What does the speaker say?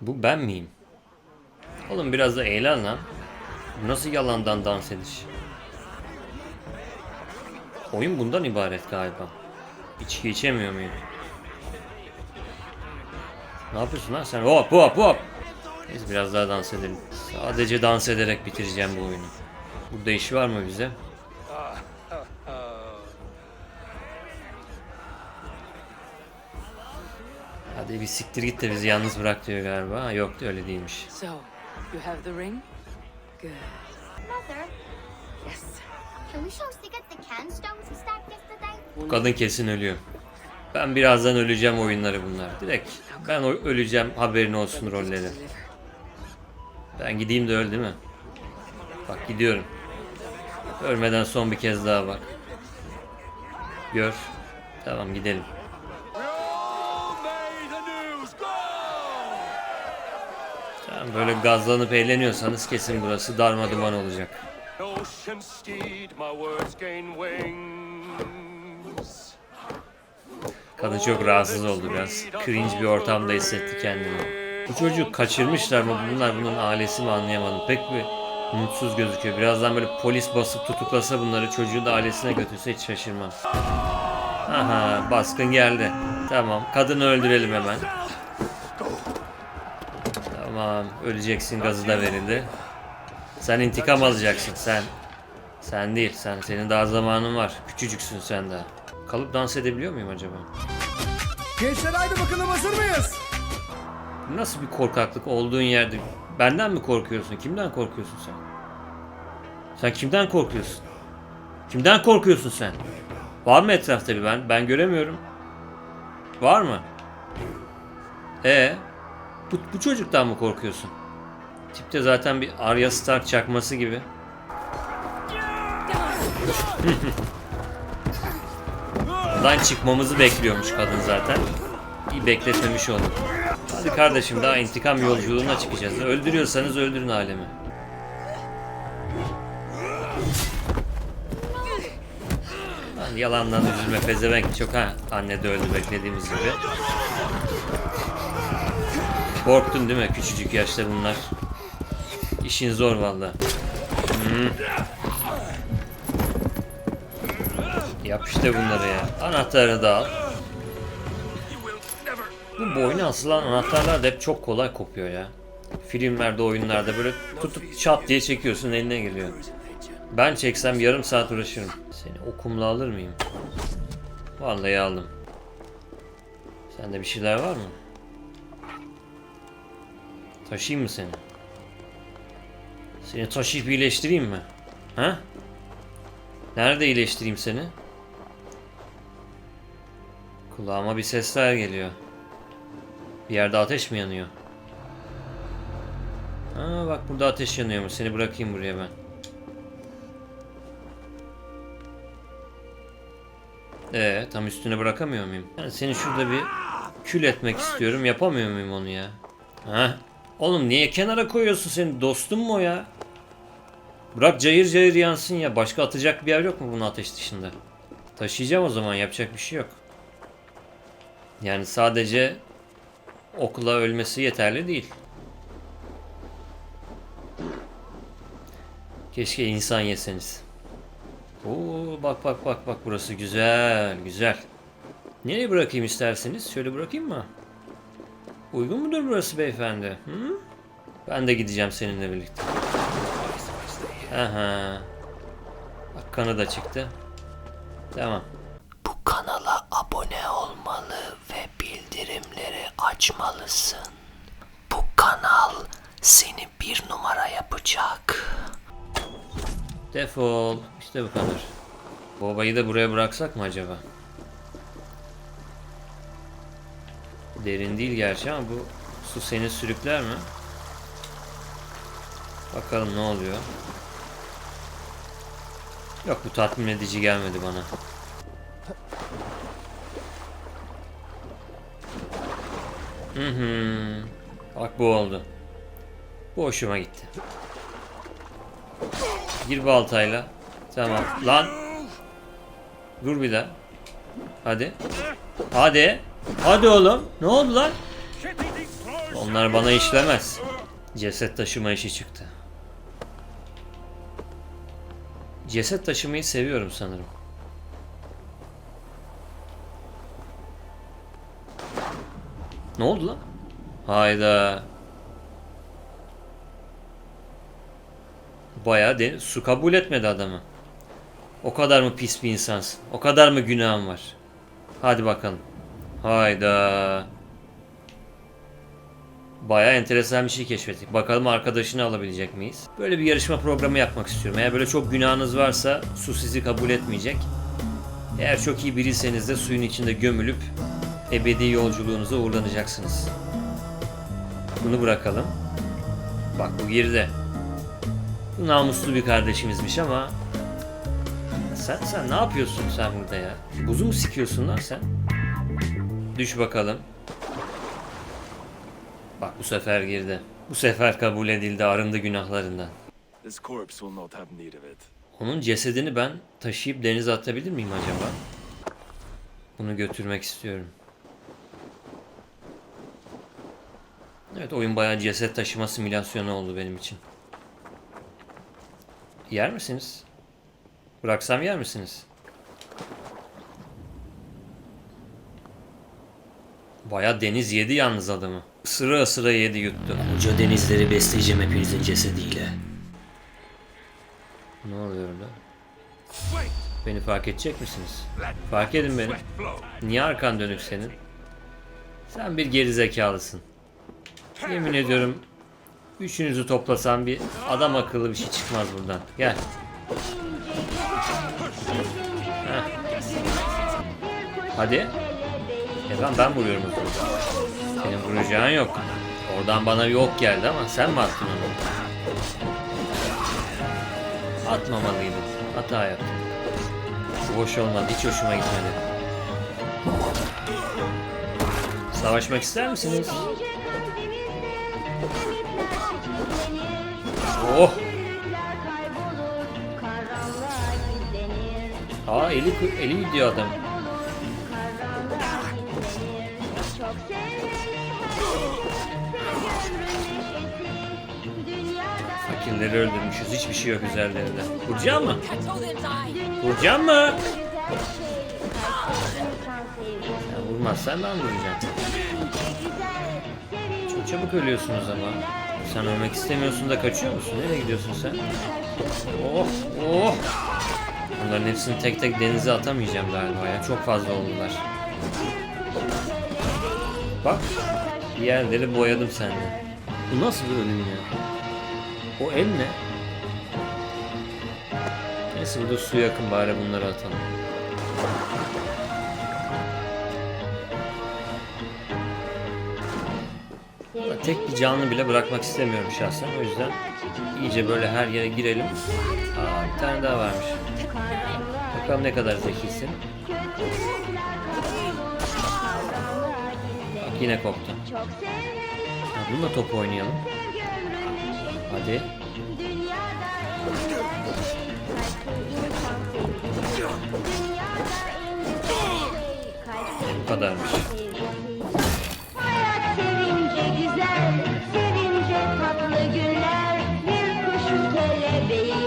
Bu ben miyim? Oğlum biraz da eğlen lan. Nasıl yalandan dans ediş? Oyun bundan ibaret galiba. İçki içemiyor muyum? Ne yapıyorsun lan sen? Hop hop hop. Neyse biraz daha dans edelim. Sadece dans ederek bitireceğim bu oyunu. Burada iş var mı bize? Hadi bir siktir git de bizi yalnız bırak diyor galiba. Yok öyle değilmiş. So, you have the ring? Good. Mother, Yes. can we show Sigurd the can stones he stabbed yesterday? Bu kadın kesin ölüyor. Ben birazdan öleceğim oyunları bunlar. Direkt ben öleceğim haberin olsun rolleri. Ben gideyim de öl değil mi? Bak gidiyorum. Ölmeden son bir kez daha bak. Gör. Tamam gidelim. Tamam böyle gazlanıp eğleniyorsanız kesin burası darma duman olacak. Kadın çok rahatsız oldu biraz. Cringe bir ortamda hissetti kendini. Bu çocuğu kaçırmışlar mı bunlar bunun ailesi mi anlayamadım. Pek bir mutsuz gözüküyor. Birazdan böyle polis basıp tutuklasa bunları çocuğu da ailesine götürse hiç şaşırmam. Aha baskın geldi. Tamam kadını öldürelim hemen. Tamam öleceksin gazı da verildi. Sen intikam alacaksın sen. Sen değil sen senin daha zamanın var. Küçücüksün sen daha. Kalıp dans edebiliyor muyum acaba? Gençler haydi bakalım hazır mıyız? Nasıl bir korkaklık olduğun yerde? Benden mi korkuyorsun? Kimden korkuyorsun sen? Sen kimden korkuyorsun? Kimden korkuyorsun sen? Var mı etrafta bir ben? Ben göremiyorum. Var mı? E bu, bu çocuktan mı korkuyorsun? Tipte zaten bir Arya Stark çakması gibi. Buradan çıkmamızı bekliyormuş kadın zaten. İyi bekletmemiş olduk. Hadi kardeşim daha intikam yolculuğuna çıkacağız. Öldürüyorsanız öldürün alemi. Lan yalandan üzülme pezevenk çok ha. Anne de öldü beklediğimiz gibi. Korktun değil mi küçücük yaşta bunlar? İşin zor valla. Hmm. Yap işte bunları ya. Anahtarı da al. Bu boynu asılan anahtarlar da hep çok kolay kopuyor ya. Filmlerde, oyunlarda böyle tutup çat diye çekiyorsun eline geliyor. Ben çeksem yarım saat uğraşırım. Seni okumla alır mıyım? Vallahi aldım. Sende bir şeyler var mı? Taşıyayım mı seni? Seni taşıyıp iyileştireyim mi? Ha? Nerede iyileştireyim seni? Kulağıma bir sesler geliyor. Bir yerde ateş mi yanıyor? Aa bak burada ateş yanıyormuş. Seni bırakayım buraya ben. Ee tam üstüne bırakamıyor muyum? Yani seni şurada bir kül etmek istiyorum. Yapamıyor muyum onu ya? Ha? Oğlum niye kenara koyuyorsun seni? Dostum mu o ya? Bırak cayır cayır yansın ya. Başka atacak bir yer yok mu bunun ateş dışında? Taşıyacağım o zaman. Yapacak bir şey yok. Yani sadece okula ölmesi yeterli değil. Keşke insan yeseniz. Oo bak bak bak bak burası güzel güzel. Nereye bırakayım isterseniz? Şöyle bırakayım mı? Uygun mudur burası beyefendi? Hı? Ben de gideceğim seninle birlikte. Aha. Bak kanı da çıktı. Tamam. Bu kanala abone olmalı ve bildirimleri açmalısın. Bu kanal seni bir numara yapacak. Defol. İşte bu kadar. Babayı da buraya bıraksak mı acaba? Derin değil gerçi ama bu su seni sürükler mi? Bakalım ne oluyor. Yok bu tatmin edici gelmedi bana. Hı hı. Bak bu oldu. Bu hoşuma gitti. Gir baltayla. Tamam. Lan. Dur bir daha. Hadi. Hadi. Hadi oğlum. Ne oldu lan? Onlar bana işlemez. Ceset taşıma işi çıktı. Ceset taşımayı seviyorum sanırım. Ne oldu lan? Hayda. Bayağı de su kabul etmedi adamı. O kadar mı pis bir insansın? O kadar mı günahın var? Hadi bakalım. Hayda. Bayağı enteresan bir şey keşfettik. Bakalım arkadaşını alabilecek miyiz? Böyle bir yarışma programı yapmak istiyorum. Eğer böyle çok günahınız varsa su sizi kabul etmeyecek. Eğer çok iyi biriyseniz de suyun içinde gömülüp ebedi yolculuğunuza uğurlanacaksınız. Bunu bırakalım. Bak bu girdi. Bu namuslu bir kardeşimizmiş ama sen sen ne yapıyorsun sen burada ya? Buzu mu sikiyorsun lan sen? Düş bakalım. Bak bu sefer girdi. Bu sefer kabul edildi, arındı günahlarından. Onun cesedini ben taşıyıp denize atabilir miyim acaba? Bunu götürmek istiyorum. Evet oyun bayağı ceset taşıma simülasyonu oldu benim için. Yer misiniz? Bıraksam yer misiniz? Bayağı deniz yedi yalnız adamı. Isıra ısıra yedi yuttu. Koca denizleri besleyeceğim hepinizin cesediyle. Ne oluyor orada? Beni fark edecek misiniz? Fark edin beni. Niye arkan dönük senin? Sen bir gerizekalısın. Yemin ediyorum üçünüzü toplasam bir adam akıllı bir şey çıkmaz buradan. Gel. Heh. Hadi. Efendim ben vuruyorum o zaman. Senin vuracağın yok. Oradan bana bir ok geldi ama sen mi attın onu? Atmamalıydın. Hata yaptın. Boş olmadı. Hiç hoşuma gitmedi. Savaşmak ister misiniz? Oh! Aa eli, eli gidiyor adam. Fakirleri öldürmüşüz. Hiçbir şey yok üzerlerinde. Vuracağım mı? Vuracağım mı? Ya vurmazsan ben vuracağım. Çok çabuk ölüyorsunuz ama. Sen ölmek istemiyorsun da kaçıyor musun? Nereye gidiyorsun sen? Oh oh. Bunların hepsini tek tek denize atamayacağım galiba ya. Çok fazla oldular. Bak. Yerleri boyadım sende. Bu nasıl bir ölüm ya? O el ne? Neyse burada su yakın bari bunları atalım. Tek bir canlı bile bırakmak istemiyorum şahsen. O yüzden iyice böyle her yere girelim. Aa bir tane daha varmış. Bakalım ne kadar zekisin. Bak yine koptu. Ha, bununla top oynayalım. Hadi. Bu kadarmış. Sevince tatlı günler, bir kuşun kelebeği.